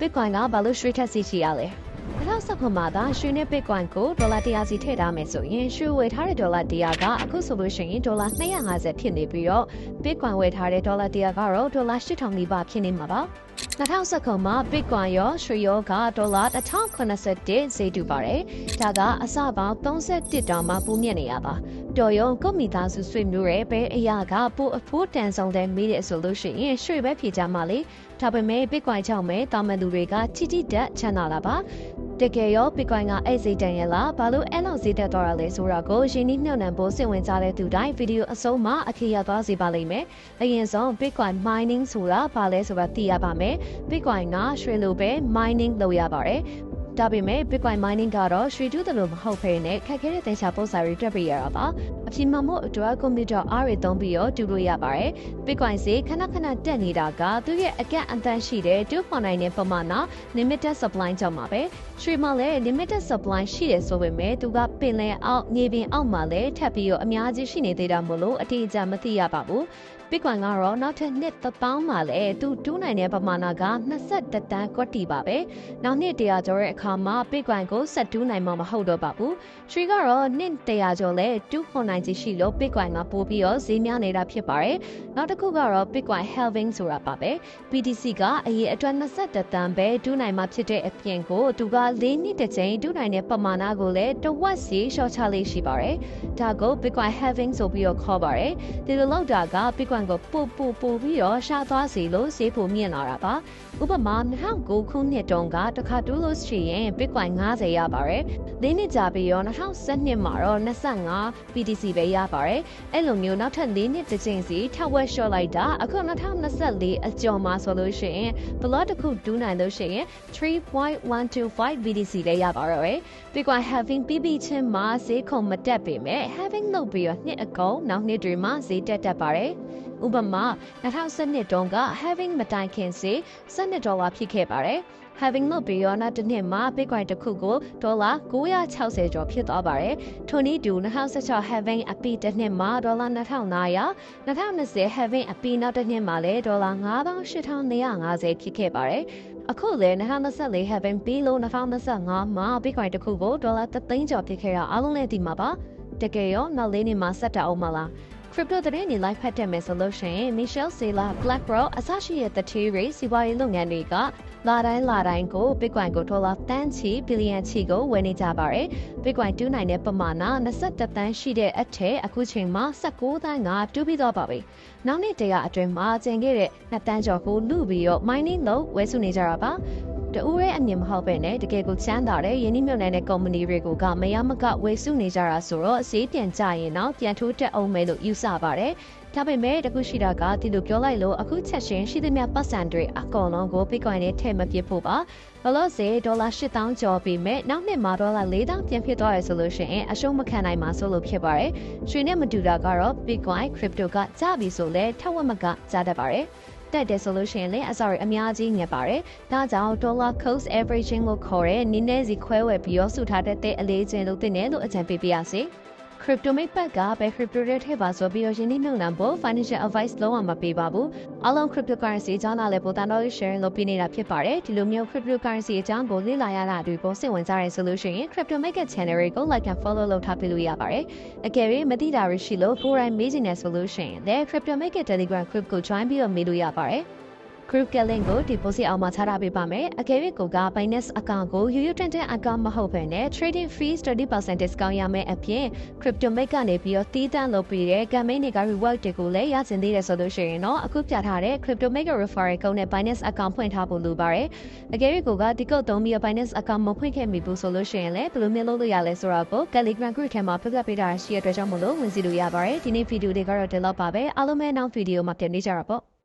Bitcoin ကဘာလို့ရွှေထက်စီရှိရလဲ2019မှာသာရွှေနဲ့ Bitcoin ကိုဒေါ်လာ100စီထည့်ထားမယ်ဆိုရင်ရွှေဝယ်ထားတဲ့ဒေါ်လာ100ကအခုဆိုလို့ရှိရင်ဒေါ်လာ250ဖြစ်နေပြီးတော့ Bitcoin ဝယ်ထားတဲ့ဒေါ်လာ100ကတော့ဒေါ်လာ8000နီးပါးဖြစ်နေမှာပါ2019မှာ Bitcoin ရောရွှေရောကဒေါ်လာ1081ဈေးတူပါတယ်။ဒါကအစပေါင်း31တောင်မှပိုမြင့်နေရပါ။ တော်ရုံကုမိသားစုဆွေမျိုးရဲ့ပဲအရာကပိုအဖို့တန်ဆောင်တဲ့မိတဲ့ဆိုလို့ရှိရင်ရွှေပဲဖြေကြမှာလေ။ဒါပေမဲ့ Bitcoin ကြောင့်ပဲတာမန်သူတွေကချီချီတက်ချမ်းသာလာပါ။တကယ်ရော Bitcoin ကအဲ့စိတ်တန်ရလားဘာလို့အဲ့လောက်ဈေးတက်သွားတာလဲဆိုတော့ကိုရင်းနှီးမြှုပ်နှံဖို့စိတ်ဝင်စားတဲ့သူတိုင်းဗီဒီယိုအဆုံးမှာအခေရသွားစေပါလိမ့်မယ်။အရင်ဆုံး Bitcoin mining ဆိုတာဘာလဲဆိုတာသိရပါမယ်။ Bitcoin ကရွှေလိုပဲ mining လုပ်ရပါတယ်။ ဒါပေမဲ့ Bitcoin mining ကတော့ရွှေတူးတယ်လို့မဟုတ်ဘဲနဲ့ခက်ခဲတဲ့သင်္ချာပုံစံတွေတက်ပြရတာပါအဖြစ်မှမို့အတွက်ကွန်ပျူတာအားတွေသုံးပြီးတော့တူလို့ရပါတယ် Bitcoin ဈေးခဏခဏတက်နေတာကသူ့ရဲ့အကန့်အသတ်ရှိတဲ့တူးဖော်နိုင်တဲ့ပမာဏ limited supply ကြောင့်ပါပဲရွှေမှာလည်း limited supply ရှိတယ်ဆိုပေမဲ့သူကပင်လယ်အောက်မြေပြင်အောက်မှာလည်းထပ်ပြီးတော့အများကြီးရှိနေသေးတာမို့လို့အတိအကျမသိရပါဘူး Bitcoin ကတော့နောက်ထပ်နှစ်တစ်ပေါင်းမှာလည်းသူတူးနိုင်တဲ့ပမာဏက21တန်းကွက်တီပါပဲ။နောက်နှစ်တရာကျော်တဲ့အခါမှာ Bitcoin ကိုဆက်တူးနိုင်မှာမဟုတ်တော့ပါဘူး။ရွှေကတော့နှစ်တရာကျော်လဲတူးခွန်နိုင်ချရှိလို့ Bitcoin ကပိုပြီးတော့ဈေးများနေတာဖြစ်ပါတယ်။နောက်တစ်ခုကတော့ Bitcoin halving ဆိုတာပါပဲ။ BTC ကအရေးအတွက်21တန်းပဲတူးနိုင်မှာဖြစ်တဲ့အပြင်ကိုသူက၄နှစ်တစ်ချိန်တူးနိုင်တဲ့ပမာဏကိုလည်းတဝက်စီရှော့ချလေးရှိပါတယ်။ဒါကို Bitcoin halving ဆိုပြီးတော့ခေါ်ပါတယ်။ဒီလိုလောက်တာက Bitcoin ကိုပို့ပို့ပို့ပြီးတော့ရှာသွားစီလို့ဈေးပိုမြင့်လာတာပါဥပမာ2009ခုနှစ်တုန်းကတခါတူးလို့ရှိရင် Bitcoin 90ရပါတယ်။၄နှစ်ကြာပြီးတော့2012မှာတော့25 BTC ပဲရပါတယ်။အဲ့လိုမျိုးနောက်ထပ်၄နှစ်တစ်ချိန်စီထပ်ဝက်လျှော့လိုက်တာအခု2024အကျော်မှာဆိုလို့ရှိရင် block တစ်ခုတူးနိုင်လို့ရှိရင်3.125 BTC လည်းရပါတော့တယ်။ Bitcoin halving ပြီးပြီးချင်းမှာဈေးခုန်မတက်ပေမဲ့ halving လုပ်ပြီးတော့နှစ်အကုန်နောက်နှစ်တွေမှာဈေးတက်တက်ပါတယ်။ ဥပမာ2012တုန်းက having မတိုင်ခင်စီ12ဒေါ်လာဖြစ်ခဲ့ပါတယ်။ having လို့ပြီးတော့နောက်တစ်နှစ်မှာ Bitcoin တစ်ခုကိုဒေါ်လာ960ကျော်ဖြစ်သွားပါတယ်။ထို့နည်းတူ2016 having အပီတစ်နှစ်မှာဒေါ်လာ2500 2020 having အပီနောက်တစ်နှစ်မှာလည်းဒေါ်လာ98,250ဖြစ်ခဲ့ပါတယ်။အခုလည်း2024 having ပြီးလို့2025မှာ Bitcoin တစ်ခုကိုဒေါ်လာ3သိန်းကျော်ဖြစ်ခဲ့တာအားလုံးလည်းသိမှာပါ။တကယ်ရောနောက်လေးနှစ်မှာဆက်တာအောင်မလား။ crypto သတင်းတွေ live ဖတ်တယ်မယ်ဆိုလို့ရှိရင် Michelle Saylor, BlackRock အစရှိတဲ့တတိရိစီးပွားရေးလုပ်ငန်းတွေကလာတိုင်းလာတိုင်းကို Bitcoin ကိုဒေါ်လာတန်းချီဘီလီယံချီကိုဝယ်နေကြပါတယ်။ Bitcoin တူးနိုင်တဲ့ပမာဏ21တန်းရှိတဲ့အထက်အခုချိန်မှာ16တန်းကတူးပြီးတော့ပါပြီ။နောက်နေ့တရအတွင်းမှာကျန်ခဲ့တဲ့2တန်းကျော်ကိုလူပြီးတော့ mining လုပ်ဝယ်စုနေကြတာပါ။ တူရဲအမြင်မဟုတ်ပဲနဲ့တကယ်ကိုချမ်းသာတဲ့ယင်းနှိမ့်မြုပ်နှံတဲ့ကုမ္ပဏီတွေကိုကမရမကဝယ်စုနေကြတာဆိုတော့အစေးပြန်ကြရင်တော့ပြန်ထိုးတက်အောင်မယ်လို့ယူဆပါတယ်။ဒါပေမဲ့တခုရှိတာကဒီလိုပြောလိုက်လို့အခုချက်ချင်းရှိသမျှပတ်စံတွေအကုန်လုံးကို Bitcoin နဲ့ထည့်မပစ်ဖို့ပါ။ဘလို့စေဒေါ်လာ8000ကျော်ပြီးမဲ့နောက်နှစ်မှာဒေါ်လာ4000ပြန်ဖြစ်သွားရဆိုလို့ရှိရင်အရှုံးမခံနိုင်မှာဆိုလို့ဖြစ်ပါတယ်။ရွှေနဲ့မတူတာကတော့ Bitcoin crypto ကကြပြီဆိုလဲထက်ဝက်မကကြားတတ်ပါတယ်။ တက်တယ်ဆိုလို့ရှိရင်လည်းအစားရအများကြီးငယ်ပါတယ်။ဒါကြောင့် dollar cost averaging လို့ခေါ်တဲ့နည်းနည်းစီခွဲဝယ်ပြီးတော့စုထားတဲ့အလေးချင်းလို့သိနေလို့အကြံပေးပါရစေ။ crypto မိတ်ပတ်ကဘယ် crypto တွေထည့်ပါဆိုပြီးတော့ယင်းနှိမ့်နှံဖို့ financial advice လုံးဝမပေးပါဘူးအလုံး cryptocurrency အကြောင်းလည်းပိုတန်တော့ share လုပ်ပေးနေတာဖြစ်ပါတယ်ဒီလိုမျိုး cryptocurrency အကြောင်းကိုလေ့လာရတာတွေကိုစိတ်ဝင်စားရဆိုလို့ရှိရင် crypto market channel ကို like and follow လုပ်ထားပေးလို့ရပါတယ်အကယ်၍မသိတာရရှိလို့ကိုယ်တိုင်မေးချင်တဲ့ဆိုလို့ရှိရင်လည်း crypto market telegram group ကို join ပြီးတော့မေးလို့ရပါတယ် group က link ကို deposit အောင်မှာချထားပေးပါမယ်။အကယ်၍ကိုက Binance account ကို UU Trend account မဟုတ်ဘဲနဲ့ trading fees 30% discount ရမယ်အပြင် crypto make ကနေပြီးတော့တီးတန့်လုပ်ပြီးတဲ့ campaign တွေက reward တွေကိုလည်းရချင်သေးတယ်ဆိုလို့ရှိရင်တော့အခုပြထားတဲ့ crypto make referral code နဲ့ Binance account ဖွင့်ထားဖို့လိုပါတယ်။အကယ်၍ကိုကဒီကုတ်သုံးပြီး Binance account မဖွင့်ခဲ့မိဘူးဆိုလို့ရှိရင်လည်းဘယ်လိုမျိုးလုပ်လို့ရလဲဆိုတော့ကို Telegram group ထဲမှာပြပြပေးတာရှိတဲ့အတွက်ကြောင့်မလို့ဝင်စီလို့ရပါတယ်။ဒီနေ့ဗီဒီယိုတွေကတော့ဒီလောက်ပါပဲ။အားလုံးပဲနောက်ဗီဒီယိုမှာပြန်နေကြတာပေါ့။